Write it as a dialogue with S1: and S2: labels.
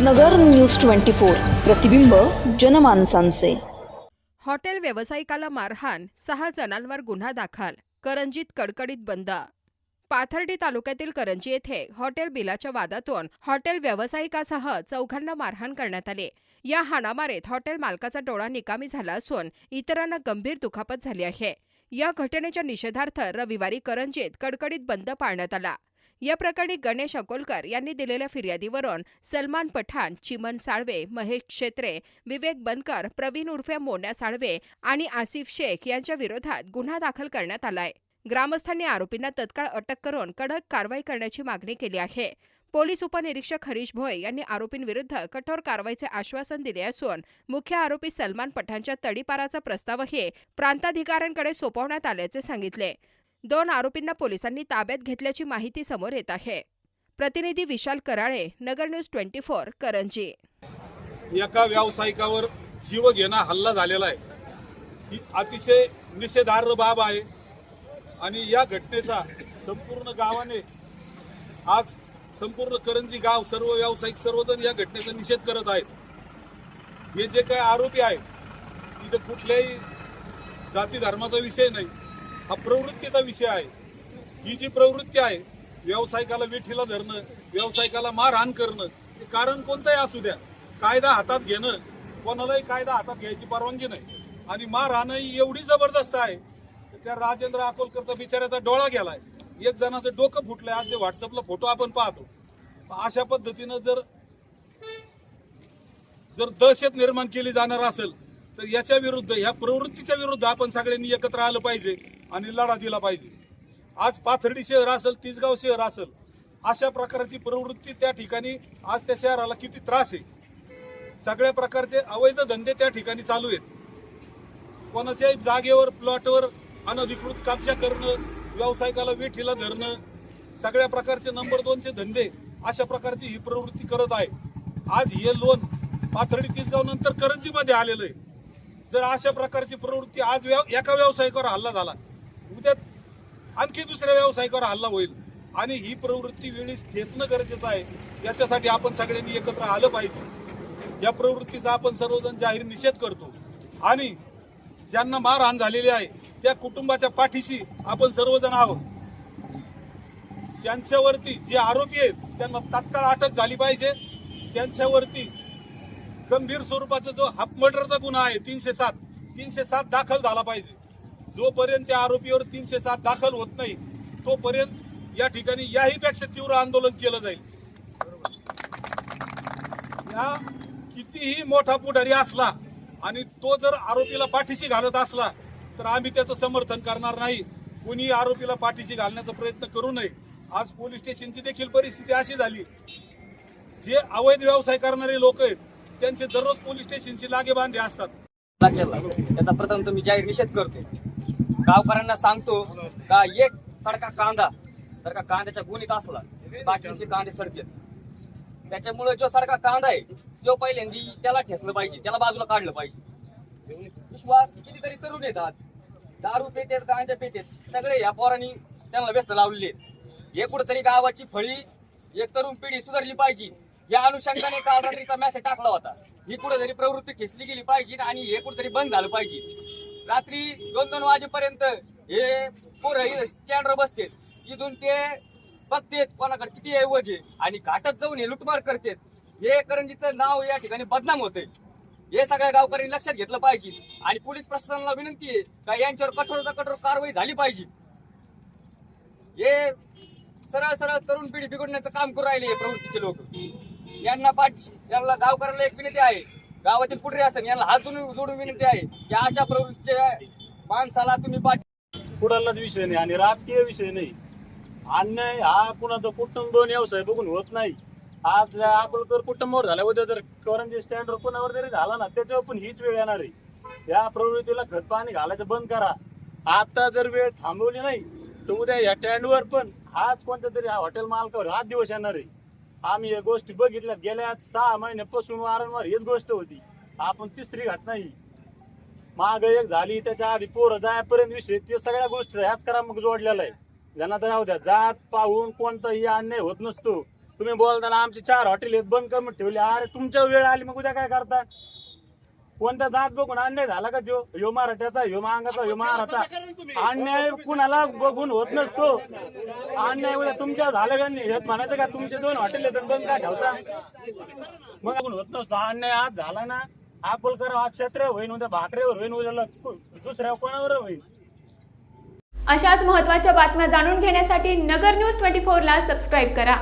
S1: नगर news twenty four. प्रतिबिंब जनमानसांचे.
S2: Hotel व्यावसायिकाला मारहाण सहा जणांवर गुन्हा दाखल करंजीत कडकडीत बंद. पाथर्डी तालुक्यातील करंजी येथे हॉटेल बिलाच्या वादातून हॉटेल व्यावसायिकासह चौघांना मारहाण करण्यात आले. या हाणामारीत हॉटेल मालकाचा डोळा निकामी झाला असून इतरांना गंभीर दुखापत झाली आहे. या घटनेच्या निषेधार्थ रविवारी करंजीत कडकडीत बंद पाळण्यात आला. या प्रकरणी गणेश अकोलकर यांनी दिलेल्या फिर्यादीवरून सलमान पठाण चिमन साळवे महेश क्षेत्रे विवेक बनकर प्रवीण उर्फे मोन्या साळवे आणि आसिफ शेख यांच्या विरोधात गुन्हा दाखल करण्यात आलाय. ग्रामस्थांनी आरोपींना तत्काळ अटक करून कडक कारवाई करण्याची मागणी केली आहे. पोलीस उपनिरीक्षक हरीश भोय यांनी आरोपींविरुद्ध कठोर कारवाईचे आश्वासन दिले असून मुख्य आरोपी सलमान पठाणच्या तडीपाराचा प्रस्तावही प्रांताधिकाऱ्यांकडे सोपवण्यात आल्याचे सांगितले. दोन आरोपींना पोलिसांनी ताब्यात घेतल्याची माहिती समोर येत आहे. प्रतिनिधी Vishal Karale Nagar news twenty four Karanji.
S3: एका व्यावसायिकावर जीव घेणा हल्ला झालेला आहे. ही अतिशय निषेधार्ह बाब आहे आणि या घटनेचा संपूर्ण गावाने आज संपूर्ण करंजी गाव सर्व व्यावसायिक सर्वजण या घटनेचा निषेध करत आहेत. हे जे काही आरोपी आहेत इथे कुठल्याही जाती धर्माचा विषय नाही. हा प्रवृत्तीचा विषय आहे. ही जी प्रवृत्ती आहे व्यावसायिकाला विठीला धरणं व्यावसायिकाला मारहाण करणं हे कारण कोणतंही असू द्या. कायदा हातात घेणं कोणालाही कायदा हातात घ्यायची परवानगी नाही. आणि मारहाण ही एवढी जबरदस्त आहे त्या राजेंद्र अकोलकरचा बिचाऱ्याचा डोळा गेलाय. एक जणाचं डोकं फुटलंय आज ते व्हॉट्सअपला फोटो आपण पाहतो. अशा पद्धतीनं जर जर दहशत निर्माण केली जाणार असेल तर याच्या विरुद्ध ह्या प्रवृत्तीच्या विरुद्ध आपण सगळ्यांनी एकत्र आलं पाहिजे आणि लढा दिला पाहिजे. आज पाथर्डी शहर असेल तिसगाव शहर असेल अशा प्रकारची प्रवृत्ती त्या ठिकाणी आज त्या शहराला किती त्रास आहे. सगळ्या प्रकारचे अवैध धंदे त्या ठिकाणी चालू आहेत. कोणाच्याही जागेवर प्लॉटवर अनधिकृत कब्जा करणं व्यावसायिकाला वेठीला धरणं सगळ्या प्रकारचे नंबर दोनचे धंदे अशा प्रकारची ही प्रवृत्ती करत आहे. आज हे लोन पाथर्डी तिसगाव नंतर करंजीमध्ये आलेलं आहे. जर अशा प्रकारची प्रवृत्ती आज व्याव एका व्यावसायिकावर हल्ला झाला उद्या आणखी दुसऱ्या व्यावसायिकावर हल्ला होईल. आणि ही प्रवृत्ती वेळी ठेचणं गरजेचं आहे. याच्यासाठी आपण सगळ्यांनी एकत्र आलं पाहिजे. या प्रवृत्तीचा आपण सर्वजण जाहीर निषेध करतो. आणि ज्यांना मारहाण झालेली आहे त्या कुटुंबाच्या पाठीशी आपण सर्वजण आहोत. त्यांच्यावरती जे आरोपी आहेत त्यांना तात्काळ अटक झाली पाहिजे. त्यांच्यावरती गंभीर स्वरूपाचा जो हाफ मर्डरचा गुन्हा आहे तीनशे सात तीनशे सात दाखल झाला पाहिजे. जोपर्यंत त्या आरोपीवर तीनशे सात दाखल होत नाही तोपर्यंत या ठिकाणी याही पेक्षा तीव्र आंदोलन केलं जाईल. या कितीही मोठा पुढारी असला आणि तो जर आरोपीला पाठीशी घालत असला तर आम्ही त्याचं समर्थन करणार नाही. कोणी आरोपीला पाठीशी घालण्याचा प्रयत्न करू नये. आज पोलीस स्टेशनची देखील परिस्थिती अशी झाली. जे अवैध व्यवसाय करणारे लोक आहेत त्यांचे दररोज पोलीस स्टेशनची लागे बांधे असतात.
S4: त्याचा प्रथम तुम्ही जाहीर निषेध करतो. गावकऱ्यांना सांगतो का एक सडका कांदा जर का कांद्याच्या गुणीत असला बाकीचे कांदे सडतील त्याच्यामुळे जो सडका कांदा आहे तो पहिल्यांदी त्याला ठेसलं पाहिजे त्याला बाजूला काढलं पाहिजे. विश्वास कितीतरी तरुण येत आज. दारू पेतेत गांजा पेतेत सगळे या पोरांनी त्यांना व्यस्त लावलेले आहेत. हे कुठेतरी गावाची फळी एक तरुण पिढी सुधारली पाहिजे. या अनुषंगाने काल रात्रीचा मेसेज टाकला होता. ही कुठेतरी प्रवृत्ती खेचली गेली पाहिजे आणि हे कुठेतरी बंद झालं पाहिजे. रात्री दोन दोन वाजेपर्यंत हे पोरं स्टँडवर बसतेत. इथून ते बघतेत कोणाकडे किती ऐवज आहे आणि घाटात जाऊन हे लुटमार करतेत. हे करंजीचं नाव या ठिकाणी बदनाम होते हे सगळ्या गावकऱ्यांनी लक्षात घेतलं पाहिजे. आणि पोलीस प्रशासनाला विनंती आहे का यांच्यावर कठोर कठोर कारवाई झाली पाहिजे. हे सरळ सरळ तरुण पिढी बिघडण्याचं काम करू राहिले हे प्रवृत्तीचे लोक. यांना पाठ यांना गावकऱ्यांना एक विनंती आहे. गावातील पुढे असेल यांना हात जोडून विनंती आहे की अशा प्रवृत्तीच्या माणसाला तुम्ही पाठ
S5: कुणालाच विषय नाही आणि राजकीय विषय नाही. अन्याय हा कुणाचा कुटुंब दोन व्यवसाय बघून होत नाही. आज अकोलकर कुटुंबावर झाल्या उद्या जर करंजी स्टँडवर कोणावर जरी झाला ना त्याच्यावर पण हीच वेळ येणार आहे. या प्रवृत्तीला खत पाणी घालायचं बंद करा. आता जर वेळ थांबवली नाही तर उद्या या स्टँडवर पण आज कोणत्या तरी हॉटेल मालकावर हाच दिवस येणार आहे. आम्ही या गोष्टी बघितल्यात गेल्या सहा महिन्यापासून वारंवार हीच गोष्ट होती. आपण तिसरी घटना ही माग एक झाली त्याच्या आधी पोरं जायपर्यंत विषय ते सगळ्या गोष्टी ह्याच करा मग जोडलेला आहे. ज्यांना तर राहू द्या जात पाहून कोणताही अन्याय होत नसतो. तुम्ही बोलताना आमची चार हॉटेल आहेत बंद करून ठेवले. अरे तुमच्या वेळ आली मग उद्या काय करता? कोणता जात बघून अन्याय झाला का त्यो? ह्यो मराठ्याचा ह्यो मांगाचा ह्यो महाराचा. अन्याय कुणाला बघून होत नसतो. अन्याय उद्या तुमच्या झालं का नाही? म्हणायचं का? तुमचे दोन हॉटेल आहेत बंद काय ठेवता? मग बघून होत नसतो. अन्याय आज झाला ना अकोलकर आज क्षेत्र होईन उद्या भाकरेवर होईन उद्या दुसऱ्या कोणावर होईल
S6: अशाच महत्त्वाच्या बातम्या जाणून घेण्यासाठी नगर न्यूज ट्वेंटी फोरला सबस्क्राईब करा.